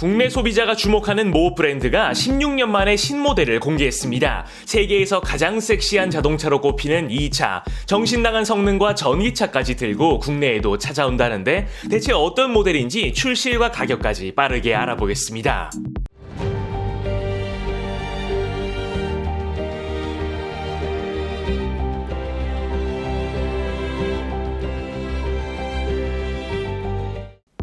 국내 소비자가 주목하는 모 브랜드가 16년 만에 신모델을 공개했습니다. 세계에서 가장 섹시한 자동차로 꼽히는 이 차, 정신 나간 성능과 전기차까지 들고 국내에도 찾아온다는데 대체 어떤 모델인지 출시일과 가격까지 빠르게 알아보겠습니다.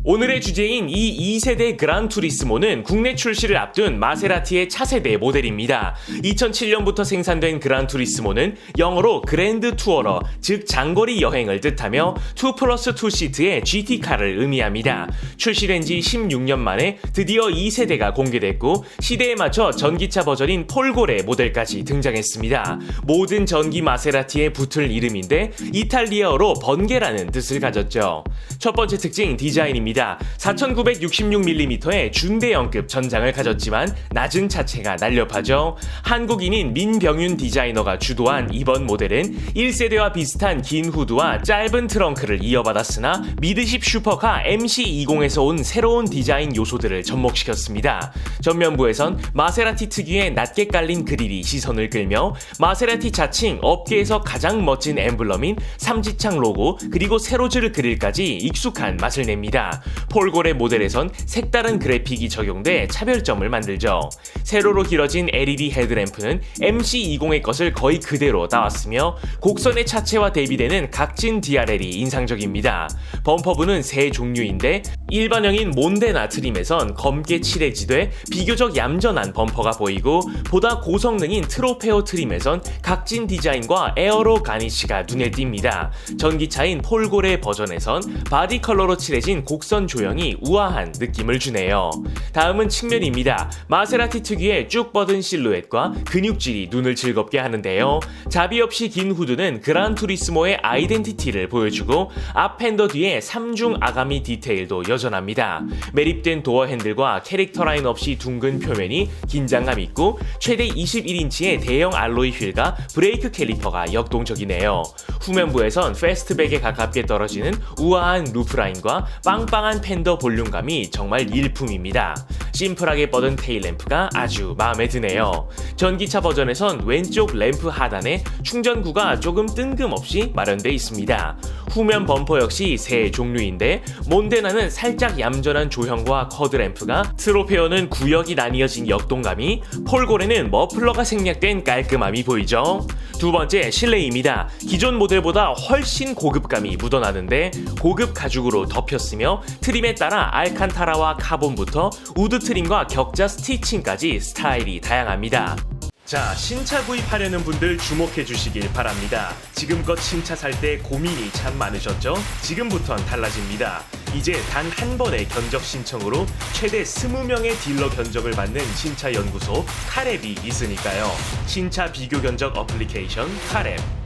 오늘의 주제인 이 2세대 그란 투리스모는 국내 출시를 앞둔 마세라티의 차세대 모델입니다. 2007년부터 생산된 그란 투리스모는 영어로 그랜드 투어러, 즉 장거리 여행을 뜻하며 2 플러스 2 시트의 GT카를 의미합니다. 출시된 지 16년 만에 드디어 2세대가 공개됐고 시대에 맞춰 전기차 버전인 폴고레 모델까지 등장했습니다. 모든 전기 마세라티에 붙을 이름인데 이탈리아어로 번개라는 뜻을 가졌죠. 첫 번째 특징 디자인입니다. 4966mm의 준대형급 전장을 가졌지만 낮은 차체가 날렵하죠. 한국인인 민병윤 디자이너가 주도한 이번 모델은 1세대와 비슷한 긴 후드와 짧은 트렁크를 이어받았으나 미드십 슈퍼카 MC20에서 온 새로운 디자인 요소들을 접목시켰습니다. 전면부에선 마세라티 특유의 낮게 깔린 그릴이 시선을 끌며 마세라티 자칭 업계에서 가장 멋진 엠블럼인 삼지창 로고 그리고 세로즈 그릴까지 익숙한 맛을 냅니다. 폴고레 모델에선 색다른 그래픽이 적용돼 차별점을 만들죠. 세로로 길어진 LED 헤드램프는 MC20의 것을 거의 그대로 따왔으며 곡선의 차체와 대비되는 각진 DRL이 인상적입니다. 범퍼부는 세 종류인데 일반형인 몬데나 트림에선 검게 칠해지되 비교적 얌전한 범퍼가 보이고 보다 고성능인 트로페오 트림에선 각진 디자인과 에어로 가니쉬가 눈에 띕니다. 전기차인 폴고레 버전에선 바디 컬러로 칠해진 곡선 조형이 우아한 느낌을 주네요. 다음은 측면입니다. 마세라티 특유의 쭉 뻗은 실루엣과 근육질이 눈을 즐겁게 하는데요. 자비 없이 긴 후드는 그란 투리스모의 아이덴티티를 보여주고 앞 핸더 뒤에 3중 아가미 디테일도 여전합니다. 매립된 도어 핸들과 캐릭터 라인 없이 둥근 표면이 긴장감 있고 최대 21인치의 대형 알로이 휠과 브레이크 캘리퍼가 역동적이네요. 후면부에선 패스트백에 가깝게 떨어지는 우아한 루프 라인과 빵빵한 팬더 볼륨감이 정말 일품입니다. 심플하게 뻗은 테일 램프가 아주 마음에 드네요. 전기차 버전에선 왼쪽 램프 하단에 충전구가 조금 뜬금없이 마련되어 있습니다. 후면 범퍼 역시 세 종류인데 몬데나는 살짝 얌전한 조형과 커드램프가 트로페어는 구역이 나뉘어진 역동감이 폴고레는 머플러가 생략된 깔끔함이 보이죠. 두 번째 실내입니다. 기존 모델보다 훨씬 고급감이 묻어나는데 고급 가죽으로 덮였으며 트림에 따라 알칸타라와 카본부터 우드 트림과 격자 스티칭까지 스타일이 다양합니다. 자, 신차 구입하려는 분들 주목해 주시길 바랍니다. 지금껏 신차 살 때 고민이 참 많으셨죠? 지금부턴 달라집니다. 이제 단 한 번의 견적 신청으로 최대 20명의 딜러 견적을 받는 신차 연구소 카랩이 있으니까요. 신차 비교 견적 어플리케이션 카랩.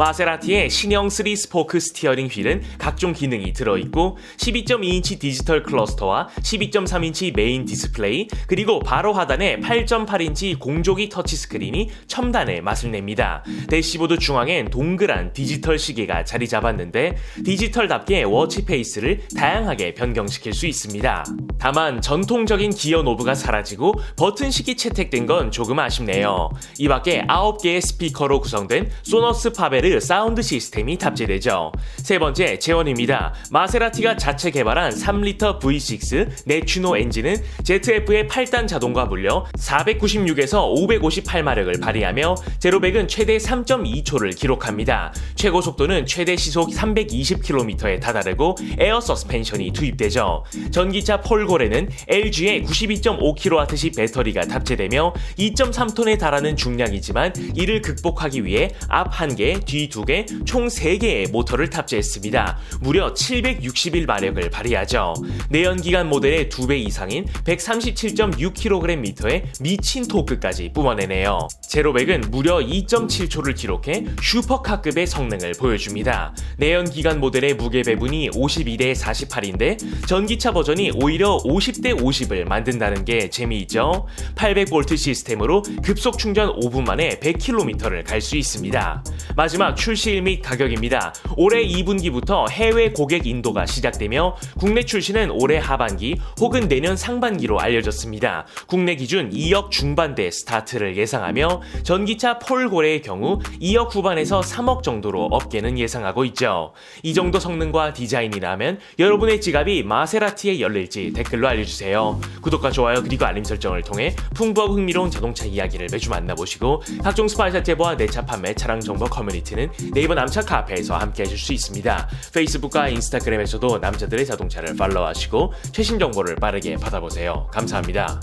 마세라티의 신형 3 스포크 스티어링 휠은 각종 기능이 들어있고 12.2인치 디지털 클러스터와 12.3인치 메인 디스플레이 그리고 바로 하단에 8.8인치 공조기 터치 스크린이 첨단의 맛을 냅니다. 대시보드 중앙엔 동그란 디지털 시계가 자리 잡았는데 디지털답게 워치 페이스를 다양하게 변경시킬 수 있습니다. 다만 전통적인 기어 노브가 사라지고 버튼식이 채택된 건 조금 아쉽네요. 이 밖에 9개의 스피커로 구성된 소너스 파 베르 사운드 시스템이 탑재되죠. 세 번째, 재원입니다. 마세라티가 자체 개발한 3리터 V6 네추노 엔진은 ZF의 8단 자동과 물려 496에서 558마력을 발휘하며 제로백은 최대 3.2초를 기록합니다. 최고 속도는 최대 시속 320km에 다다르고 에어 서스펜션이 투입되죠. 전기차 폴고레는 LG의 92.5kWh 배터리가 탑재되며 2.3톤에 달하는 중량이지만 이를 극복하기 위해 앞 1개, 뒤 2개, 총 3개의 모터를 탑재했습니다. 무려 761 마력을 발휘하죠. 내연기관 모델의 2배 이상인 137.6kgm의 미친 토크까지 뿜어내네요. 제로백은 무려 2.7초를 기록해 슈퍼카급의 성능을 보여줍니다. 내연기관 모델의 무게 배분이 52대 48인데 전기차 버전이 오히려 50대 50을 만든다는 게 재미있죠. 800V 시스템으로 급속 충전 5분 만에 100km를 갈 수 있습니다. 마지막 출시일 및 가격입니다. 올해 2분기부터 해외 고객 인도가 시작되며 국내 출시는 올해 하반기 혹은 내년 상반기로 알려졌습니다. 국내 기준 2억 중반대 스타트를 예상하며 전기차 폴 고래의 경우 2억 후반에서 3억 정도로 업계는 예상하고 있죠. 이 정도 성능과 디자인이라면 여러분의 지갑이 마세라티에 열릴지 댓글로 알려주세요. 구독과 좋아요 그리고 알림 설정을 통해 풍부하고 흥미로운 자동차 이야기를 매주 만나보시고 각종 스파이사 제보와 내 차 판매 차량 정보 커뮤니티 는 네이버 남차 카페에서 함께 해줄 수 있습니다. 페이스북과 인스타그램에서도 남자들의 자동차를 팔로우하시고 최신 정보를 빠르게 받아보세요. 감사합니다.